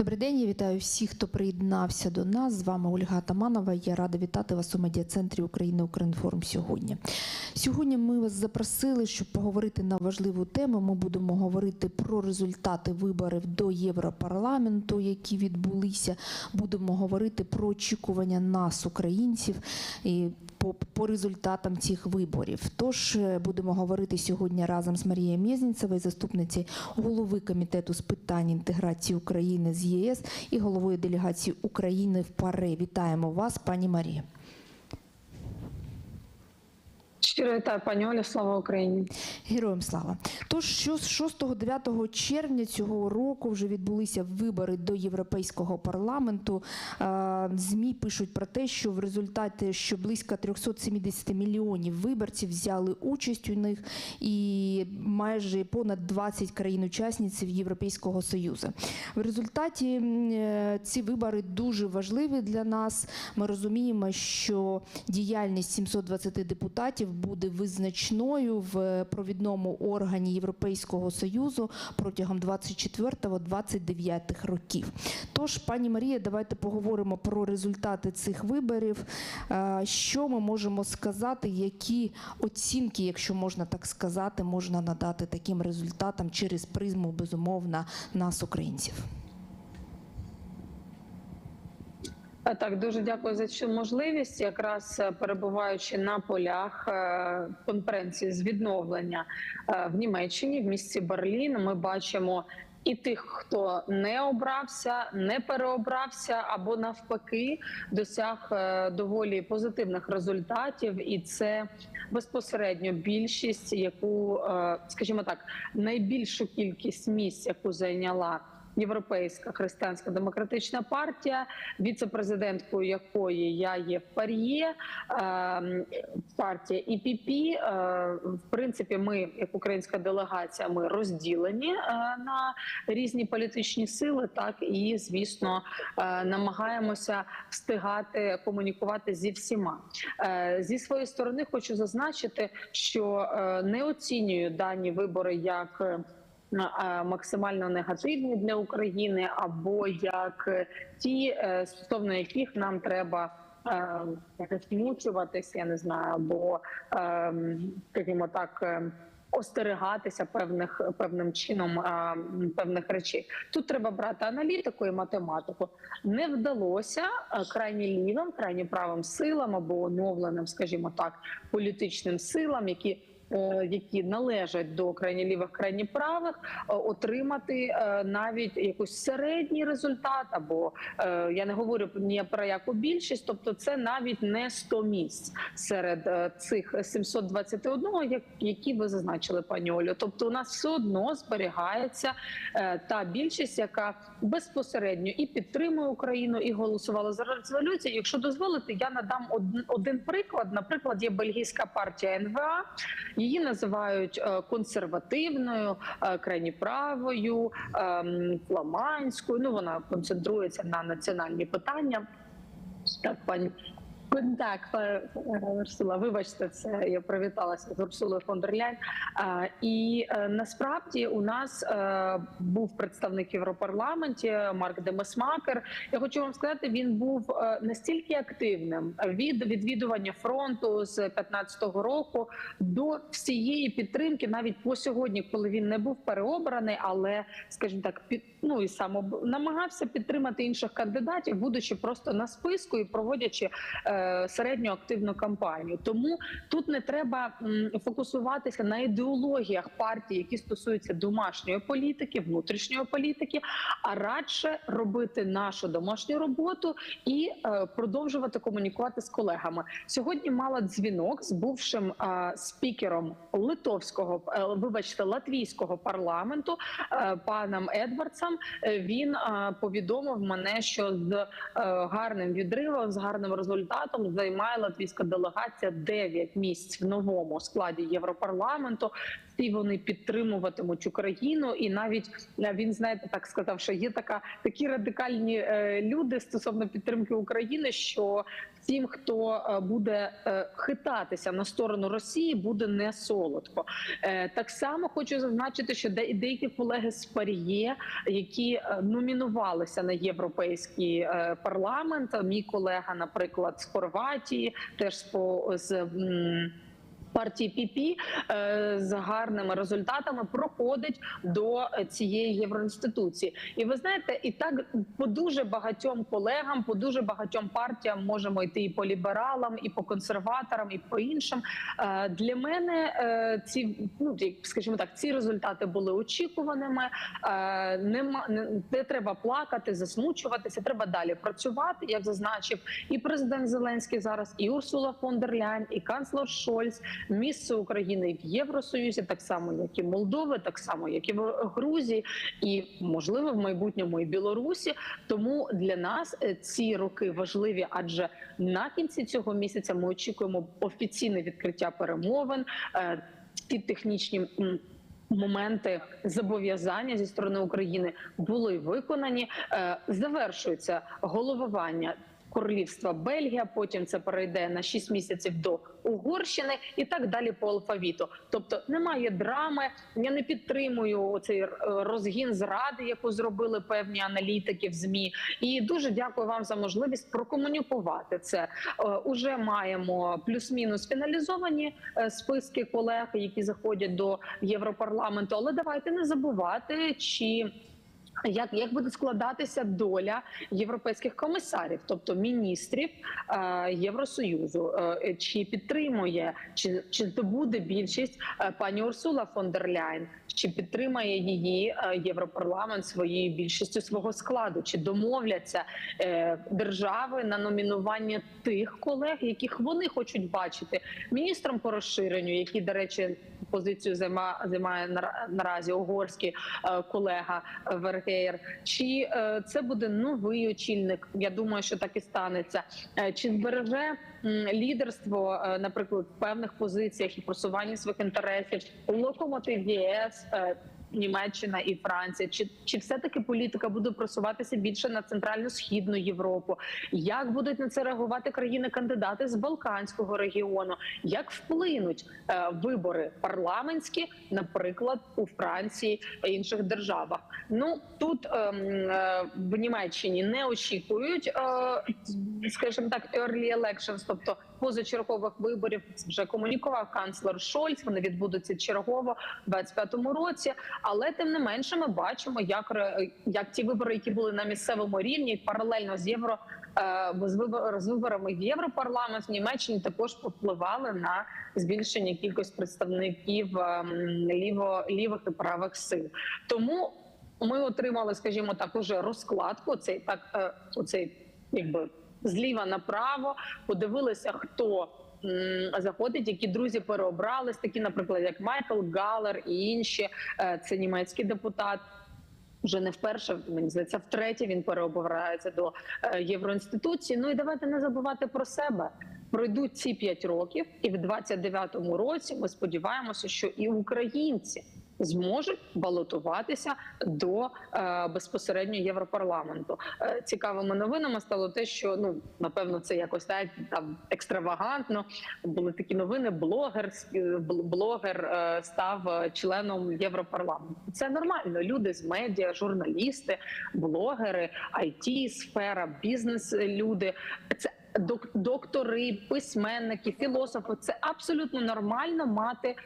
Добрий день, я вітаю всіх, хто приєднався до нас. З вами Ольга Таманова. Я рада вітати вас у медіа-центрі України Укрінформ сьогодні. Сьогодні ми вас запросили, щоб поговорити на важливу тему. Ми будемо говорити про результати виборів до Європарламенту, які відбулися. Будемо говорити про очікування нас, українців, і по, по результатам цих виборів. Тож е, будемо говорити сьогодні разом з Марією Мєзнінцевою, заступницею голови комітету з питань інтеграції України з ЄС і головою делегації України в ПАРЕ. Вітаємо вас, пані Марія. Щиро вітаю, пані Оля, слава Україні. Героям слава. Тож що з 6-9 червня цього року вже відбулися вибори до Європейського парламенту. ЗМІ пишуть про те, що в результаті що близько 370 мільйонів виборців взяли участь у них, і майже понад 20 країн-учасниць Європейського Союзу. В результаті е, ці вибори дуже важливі для нас. Ми розуміємо, що діяльність 720 депутатів буде визначною в провідному органі Європейського союзу протягом 24-29 років. Тож, пані Марія, давайте поговоримо про результати цих виборів. Е, Що ми можемо сказати, які оцінки, якщо можна так сказати, можна надати таким результатам через призму безумовно нас, українців. Е, Так, дуже дякую за цю можливість. Якраз е, перебуваючи на полях е, конференції з відновлення е, в Німеччині, в місті Берлін, ми бачимо. І тих, хто не обрався, не переобрався, або навпаки досяг е, доволі позитивних результатів, і це безпосередньо більшість, яку, е, скажімо так, найбільшу кількість місць, яку зайняла Європейська християнська демократична партія, віце-президенткою якої я є в Пар'є, е, партія ІПП. Е, В принципі, ми, як українська делегація, ми розділені е, на різні політичні сили, так і звісно намагаємося встигати комунікувати зі всіма. Зі своєї сторони хочу зазначити, що не оцінюю дані вибори як. Максимально негативні для України, або як е, ті, е, стосовно яких нам треба е, засмучуватися, я не знаю, або скажімо так. Остерегатися певних певним чином певних речей. Тут треба брати аналітику і математику. Не вдалося крайні лівим, крайні правим силам або оновленим, скажімо так, політичним силам, які які належать до крайні лівих, крайні правих, е, отримати е, навіть якийсь середній результат, або е, я не говорю ні про яку більшість, тобто це навіть не 100 місць серед е, цих 721, як- які ви зазначили, пані Олю. Тобто, у нас все одно зберігається е, та більшість, яка безпосередньо і підтримує Україну, і голосувала за резолюцію. Якщо дозволите, я надам один приклад. Наприклад, є бельгійська партія НВА. Її називають е, консервативною, е, крайні правою, ем, фламандською. Ну вона концентрується на національні питання. Так, пані. Так, е, Урсула, вибачте, це я привіталася з Урсулою фон дер Ляйн. І е, насправді у нас е, був представник Європарламенті Марк Демесмакер. Я хочу вам сказати, він був настільки активним від відвідування фронту з 15-го року до всієї підтримки, навіть по сьогодні, коли він не був переобраний, але скажімо так, під ну і сам об- намагався підтримати інших кандидатів, будучи просто на списку і проводячи е, середню активну кампанію. Тому тут не треба фокусуватися на ідеологіях партії, які стосуються домашньої політики, внутрішньої політики, а радше робити нашу домашню роботу і е, продовжувати комунікувати з колегами. Сьогодні мала дзвінок з бувшим е, спікером литовського, вибачте, латвійського парламенту паном Едвардсом. Він повідомив мене, що з гарним відривом, з гарним результатом депутатом. Займає латвійська делегація 9 місць в новому складі Європарламенту. Всі вони підтримуватимуть Україну, і навіть е, він знаєте, так сказав, що є така такі радикальні е, люди стосовно підтримки України, що всім, хто е, буде хитатися на сторону Росії, буде не солодко. Так само хочу зазначити, що де- деякі колеги з Паріє, які номінувалися на європейський парламент, мій колега, наприклад, з Хорватії, теж з з. Партії ПІПІ е, з гарними результатами проходить до цієї євроінституції, і ви знаєте, і так по дуже багатьом колегам, по дуже багатьом партіям можемо йти і по лібералам, і по консерваторам, і по іншим. Е, Для мене е, ці ну скажімо так, ці результати були очікуваними. Нема не, не треба плакати, засмучуватися. Треба далі працювати, як зазначив і президент Зеленський зараз, і Урсула фон дер Ляйн, і канцлер Шольц. Місце України в Євросоюзі, так само як і Молдови, так само як і в Грузії, і можливо в майбутньому і Білорусі. Тому для нас е, ці роки важливі, адже на кінці цього місяця ми очікуємо офіційне відкриття перемовин. е, Ті технічні моменти зобов'язання зі сторони України були виконані. Е, Завершується головування. Королівства Бельгія, потім це перейде на 6 місяців до Угорщини і так далі по алфавіту. Тобто немає драми. Я не підтримую цей розгін зради, яку зробили певні аналітики в змі. І дуже дякую вам за можливість прокомунікувати це. Е, Уже маємо плюс-мінус фіналізовані е, списки колег, які заходять до Європарламенту. Але давайте не забувати, чи як, як буде складатися доля європейських комісарів, тобто міністрів е, Євросоюзу, Е, чи підтримує, чи, чи здобуде більшість е, пані Урсула фон дер Ляйн, чи підтримає її е, Європарламент своєю більшістю свого складу, чи домовляться е, держави на номінування тих колег, яких вони хочуть бачити міністром по розширенню, який, до речі, позицію займа, займає нара- наразі угорський е, колега Вергеєр. Чи е, це буде новий очільник? Я думаю, що так і станеться. Е, Чи збереже лідерство, наприклад, в певних позиціях і просування своїх інтересів локомотив ЄС? Е, Німеччина і Франція, чи чи все таки політика буде просуватися більше на центрально-східну Європу? Як будуть на це реагувати країни-кандидати з Балканського регіону? Як вплинуть е, вибори парламентські, наприклад, у Франції та інших державах? Ну тут ем, е, в Німеччині не очікують, е, скажімо так, early elections, тобто позачергових виборів. Вже комунікував канцлер Шольц. Вони відбудуться чергово в 25-му році. Але тим не менше, ми бачимо, як як ті вибори, які були на місцевому рівні, паралельно з євро е, з вибор- з виборами в Європарламент в Німеччині також попливали на збільшення кількості представників ем, ліво лівих і правих сил. Тому ми отримали, скажімо так, уже розкладку. Цей так е, оцей якби зліва направо. Подивилися, хто. Заходить, які друзі переобрались, такі, наприклад, як Майкл Галер і інші. Е, Це німецький депутат. Вже не вперше, мені здається, втретє він переобирається до е, євроінституції. Ну і давайте не забувати про себе. Пройдуть ці п'ять років, і в 29-му році ми сподіваємося, що і українці зможуть балотуватися до е, безпосередньо європарламенту. Е, цікавими новинами стало те, що ну напевно це якось так там екстравагантно. Були такі новини. Блогер е, блогер е, став е, членом європарламенту. Це нормально. Люди з медіа, журналісти, блогери, it сфера, бізнес люди. Це док- доктори, письменники, філософи. Це абсолютно нормально мати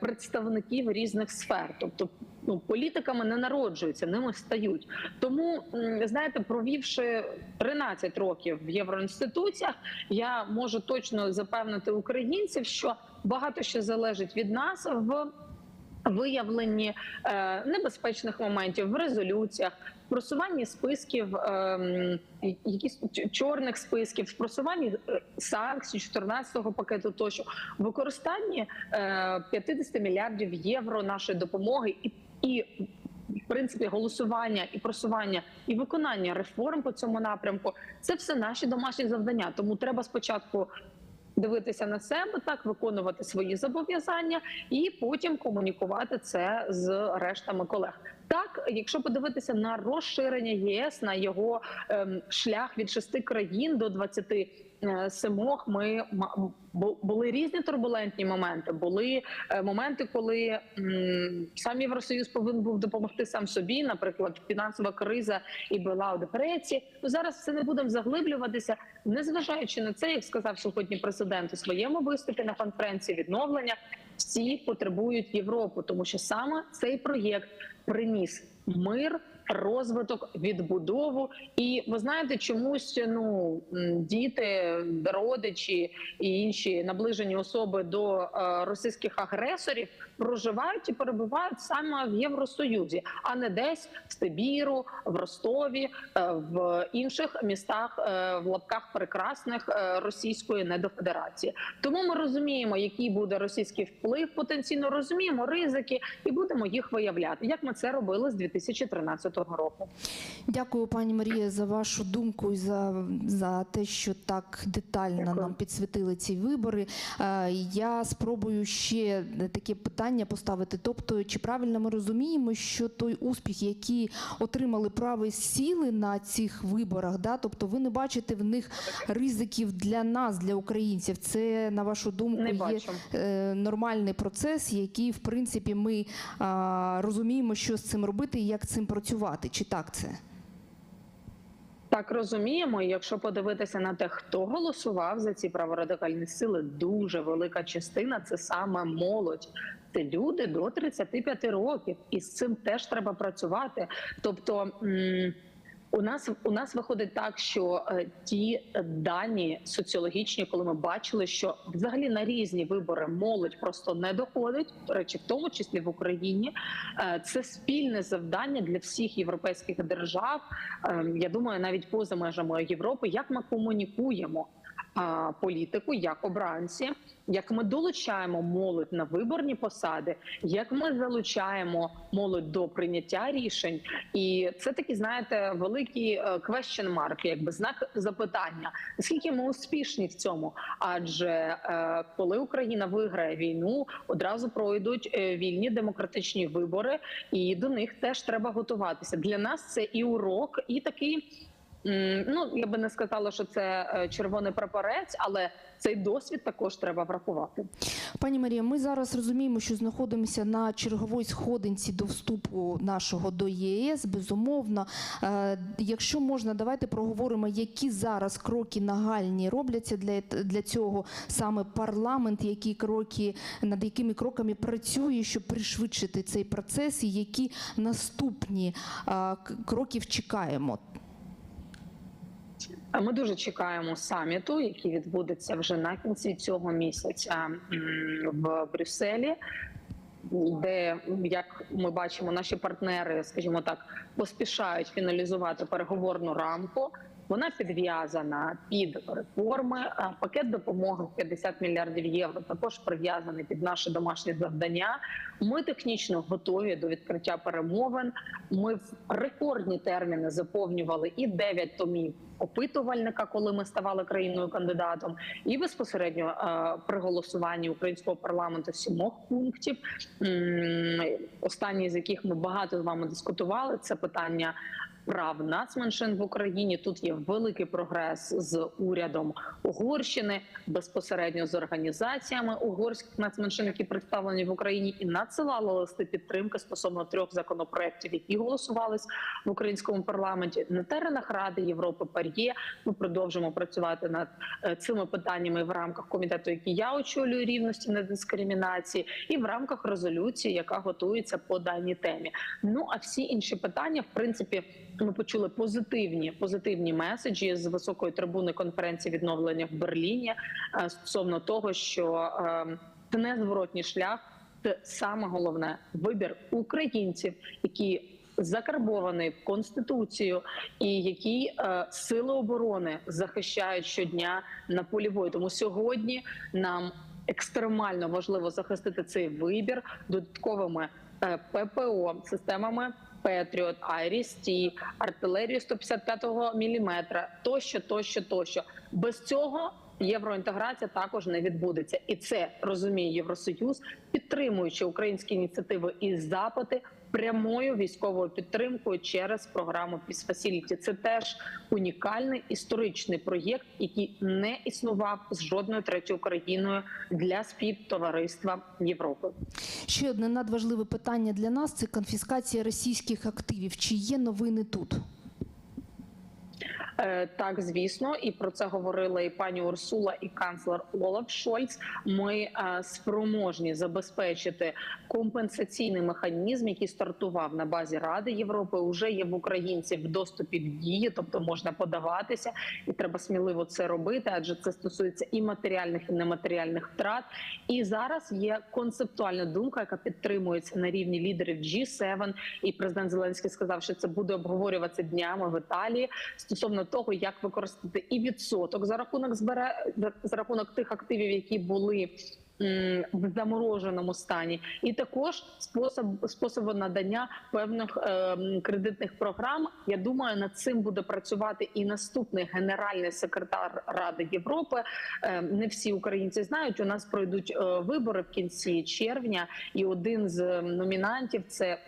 представників різних сфер. Тобто, ну політиками не народжуються, ними стають. Тому знаєте, провівши 13 років в євроінституціях, я можу точно запевнити українців, що багато що залежить від нас в виявленні е, небезпечних моментів в резолюціях, просуванні списків, ем, якісь чорних списків, в просуванні е, санкцій 14-го пакету, тощо в використанні е, 50 мільярдів євро нашої допомоги і, і при принципі голосування і просування і виконання реформ по цьому напрямку це все наші домашні завдання. Тому треба спочатку. Дивитися на себе, так виконувати свої зобов'язання, і потім комунікувати це з рештами колег. Так, якщо подивитися на розширення ЄС на його ем, шлях від шести країн до 27, ми ма- були різні турбулентні моменти. Були е, моменти, коли сам Євросоюз повинен був допомогти сам собі, наприклад, фінансова криза і була у депресії. Ну зараз все не будемо заглиблюватися, незважаючи на це, як сказав сьогодні президент у своєму виступі на конференції відновлення. Всі потребують Європу, тому що саме цей проєкт приніс мир, розвиток, відбудову. І ви знаєте, чомусь ну діти, родичі і інші наближені особи до е, російських агресорів проживають і перебувають саме в Євросоюзі, а не десь в Стебіру, в Ростові, е, в інших містах е, в лапках прекрасних російської недофедерації. Тому ми розуміємо, який буде російський вплив, потенційно розуміємо ризики і будемо їх виявляти, як ми це робили з 2013 року. Дякую, пані Марія, за вашу думку і за, за те, що так детально Дякую. нам підсвітили ці вибори. Е, Я спробую ще таке питання поставити. Тобто, чи правильно ми розуміємо, що той успіх, який отримали праві сіли на цих виборах, да, тобто ви не бачите в них ризиків для нас, для українців. Це на вашу думку Не є е, нормальний процес, який, в принципі, ми розуміємо, що з цим робити і як цим працювати. Чи так це? Так розуміємо, якщо подивитися на те, хто голосував за ці праворадикальні сили, дуже велика частина це саме молодь. Це люди до 35 років, і з цим теж треба працювати. Тобто. м, у нас у нас виходить так, що е, ті дані соціологічні, коли ми бачили, що взагалі на різні вибори молодь просто не доходить. До речі, в тому числі в Україні, е, це спільне завдання для всіх європейських держав. Е, я думаю, навіть поза межами Європи, як ми комунікуємо політику як обранці, як ми долучаємо молодь на виборні посади, як ми залучаємо молодь до прийняття рішень, і це такі, знаєте, великий е, question mark, якби знак запитання. Наскільки ми успішні в цьому? Адже е, коли Україна виграє війну, одразу пройдуть е, вільні демократичні вибори, і до них теж треба готуватися. Для нас це і урок, і такий. Ну, я би не сказала, що це е, червоний прапорець, але цей досвід також треба врахувати. Пані Марія, ми зараз розуміємо, що знаходимося на черговій сходинці до вступу нашого до ЄС. Безумовно, Е, якщо можна, давайте проговоримо, які зараз кроки нагальні робляться для, для цього саме парламент, які кроки над якими кроками працює, щоб пришвидшити цей процес, і які наступні е, к- кроків чекаємо. Ми дуже чекаємо саміту, який відбудеться вже на кінці цього місяця в Брюсселі, де як ми бачимо, наші партнери, скажімо так, поспішають фіналізувати переговорну рамку. Вона підв'язана під реформи. Пакет допомоги в 50 мільярдів євро також прив'язаний під наше домашнє завдання. Ми технічно готові до відкриття перемовин. Ми в рекордні терміни заповнювали і 9 томів опитувальника, коли ми ставали країною кандидатом, і безпосередньо е, при голосуванні українського парламенту сімох пунктів. М, Останній з яких ми багато з вами дискутували, це питання. Прав нацменшин в Україні тут є великий прогрес з урядом Угорщини, безпосередньо з організаціями угорських нацменшин, які представлені в Україні, і надсилали листи підтримки стосовно трьох законопроєктів, які голосувались в українському парламенті на теренах Ради Європи. Пар'є ми продовжимо працювати над е, цими питаннями в рамках комітету, який я очолюю рівності на дискримінації, і в рамках резолюції, яка готується по даній темі. Ну а всі інші питання, в принципі, ми почули позитивні позитивні меседжі з високої трибуни конференції відновлення в Берліні е, стосовно того, що е, це незворотній шлях. Це саме головне вибір українців, які закарбований в конституцію, і які е, сили оборони захищають щодня на полі бою. Тому сьогодні нам екстремально важливо захистити цей вибір додатковими ППО системами Петріот, Айріс Ті, артилерію 155 мм, тощо, тощо, тощо. Без цього євроінтеграція також не відбудеться, і це розуміє Євросоюз, підтримуючи українські ініціативи і запити прямою військовою підтримкою через програму Peace. Це теж унікальний історичний проєкт, який не існував з жодною третьою країною для співтовариства Європи. Ще одне надважливе питання для нас це конфіскація російських активів. Чи є новини тут? Е, Так, звісно, і про це говорила і пані Урсула, і канцлер Олаф Шольц. Ми е, спроможні забезпечити компенсаційний механізм, який стартував на базі Ради Європи. Уже є в українців в доступі дії, тобто можна подаватися, і треба сміливо це робити, адже це стосується і матеріальних, і нематеріальних втрат. І зараз є концептуальна думка, яка підтримується на рівні лідерів G7, І президент Зеленський сказав, що це буде обговорюватися днями в Італії стосовно того, як використати і відсоток за рахунок збере за рахунок тих активів, які були. В замороженому стані, і також спосіб способу надання певних е, кредитних програм. Я думаю, над цим буде працювати і наступний генеральний секретар Ради Європи. Е, не всі українці знають. У нас пройдуть е, вибори в кінці червня, і один з номінантів це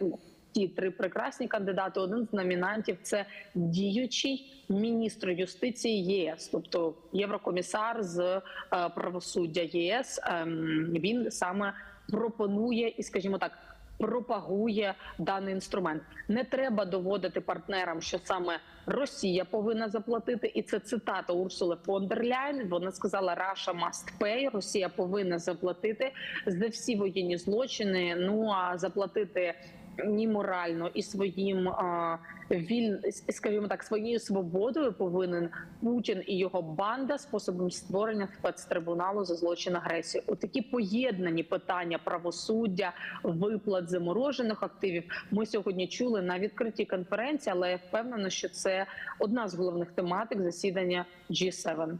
ті три прекрасні кандидати. Один з номінантів це діючий міністр юстиції ЄС, тобто єврокомісар з е, правосуддя ЄС. Ем, Він саме пропонує і, скажімо так. Пропагує даний інструмент. Не треба доводити партнерам, що саме Росія повинна заплатити, і це цитата Урсули фон дер Ляйн. Вона сказала Russia must pay, Росія повинна заплатити за всі воєнні злочини. Ну а заплатити ні морально і своїм а, віль, скажімо так, своєю свободою повинен Путін і його банда способом створення спецтрибуналу за злочин агресії. У такі поєднані питання правосуддя, виплат заморожених активів. Ми сьогодні чули на відкритій конференції, але я впевнена, що це одна з головних тематик засідання G7.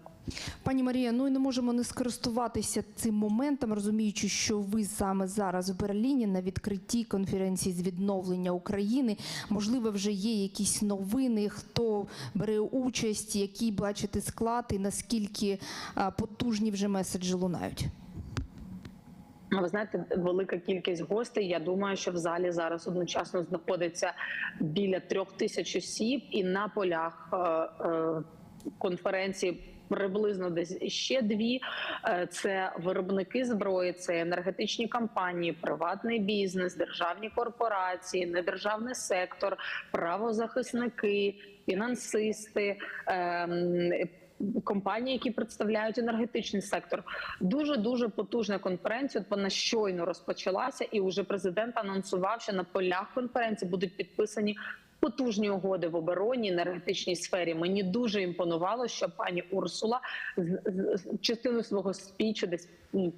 Пані Марія, ну і не можемо не скористуватися цим моментом, розуміючи, що ви саме зараз в Берліні на відкритті конференції з відновлення України. Можливо, вже є якісь новини, хто бере участь, який бачите склад і наскільки потужні вже меседжі лунають. Ну, Ви знаєте, велика кількість гостей. Я думаю, що в залі зараз одночасно знаходиться біля трьох тисяч осіб, і на полях е, е, конференції. Приблизно десь ще дві Е, це виробники зброї, це енергетичні компанії, приватний бізнес, державні корпорації, недержавний сектор, правозахисники, фінансисти. ем, Компанії, які представляють енергетичний сектор, дуже дуже потужна конференція. От вона щойно розпочалася, і вже президент анонсував, що на полях конференції будуть підписані потужні угоди в обороні енергетичній сфері. Мені дуже імпонувало, що пані Урсула частину свого спічу, десь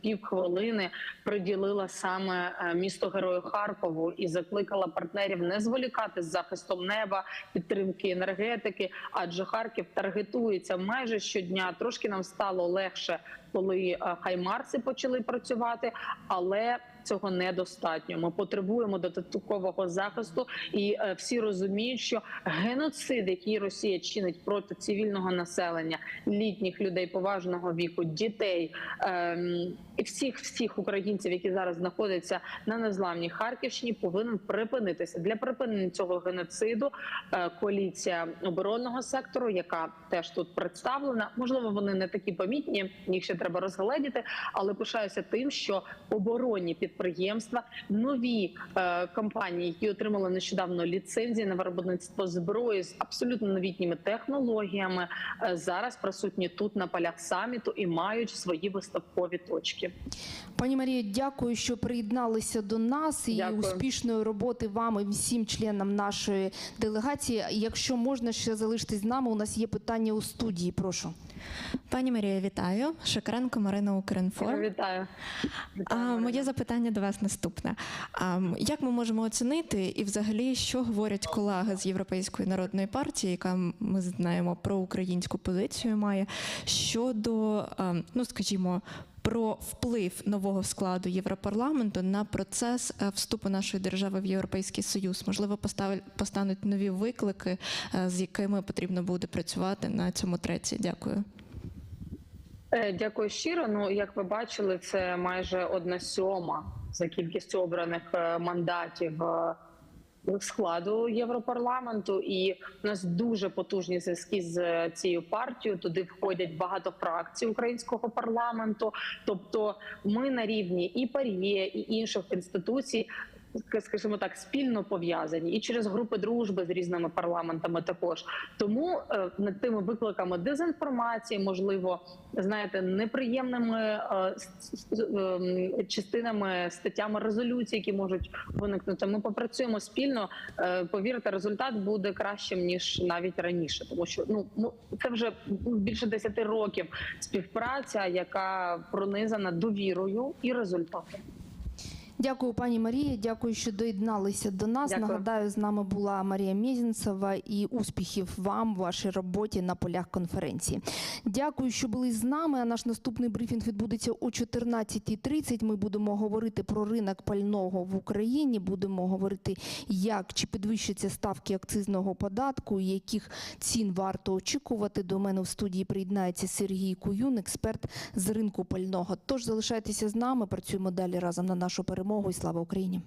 півхвилини, приділила саме е, місто Герою Харкову і закликала партнерів не зволікати з захистом неба, підтримки енергетики, адже Харків таргетується майже щодня. Трошки нам стало легше, коли е, хаймарси почали працювати, але цього недостатньо. Ми потребуємо додаткового захисту, і е, всі розуміють, що геноцид, який Росія чинить проти цивільного населення, літніх людей поважного віку, дітей ем, і всіх всіх українців, які зараз знаходяться на незламній Харківщині, повинен припинитися для припинення цього геноциду. е, Коаліція оборонного сектору, яка теж тут представлена, можливо, вони не такі помітні, їх ще треба розгледіти, але пишаюся тим, що оборонні підприємства, нові е, компанії, які отримали нещодавно ліцензії на виробництво зброї з абсолютно новітніми технологіями, е, зараз присутні тут на полях саміту і мають свої виставкові точки. Пані Марія, дякую, що приєдналися до нас і Дякую. успішної роботи вам і всім членам нашої делегації. Якщо можна ще залишитись з нами, у нас є питання у студії. Прошу. Пані Марія, вітаю. Шикаренко Марина Укрінформ. Вітаю. А, моє запитання питання до вас наступне. Як ми можемо оцінити і взагалі, що говорять колеги з Європейської народної партії, яка ми знаємо про українську позицію має щодо, ну скажімо, про вплив нового складу Європарламенту на процес е, вступу нашої держави в Європейський Союз? Можливо, постануть нові виклики, е, з якими потрібно буде працювати на цьому треці. Дякую. Е, Дякую щиро. Ну, як ви бачили, це майже одна сьома за кількістю обраних е, мандатів е, складу Європарламенту. І у нас дуже потужні зв'язки з цією партією. Туди входять багато фракцій українського парламенту. Тобто, ми на рівні і пар'є, і інших інституцій. Скажімо так, спільно пов'язані і через групи дружби з різними парламентами також. Тому е, над тими викликами дезінформації, можливо, знаєте, неприємними е, ем, частинами, статтями резолюцій, які можуть виникнути. Ми попрацюємо спільно. Е, Повірте, результат буде кращим ніж навіть раніше, тому що ну це вже більше 10 років співпраця, яка пронизана довірою і результатом. Дякую, пані Марія. Дякую, що доєдналися до нас. Дякую. Нагадаю, з нами була Марія Мєзінцева і успіхів вам в вашій роботі на полях конференції. Дякую, що були з нами. А наш наступний брифінг відбудеться о 14.30. Ми будемо говорити про ринок пального в Україні. Будемо говорити, як чи підвищаться ставки акцизного податку, яких цін варто очікувати. До мене в студії приєднається Сергій Куюн, експерт з ринку пального. Тож залишайтеся з нами. Працюємо далі разом на нашу перемогу. І слава Україні!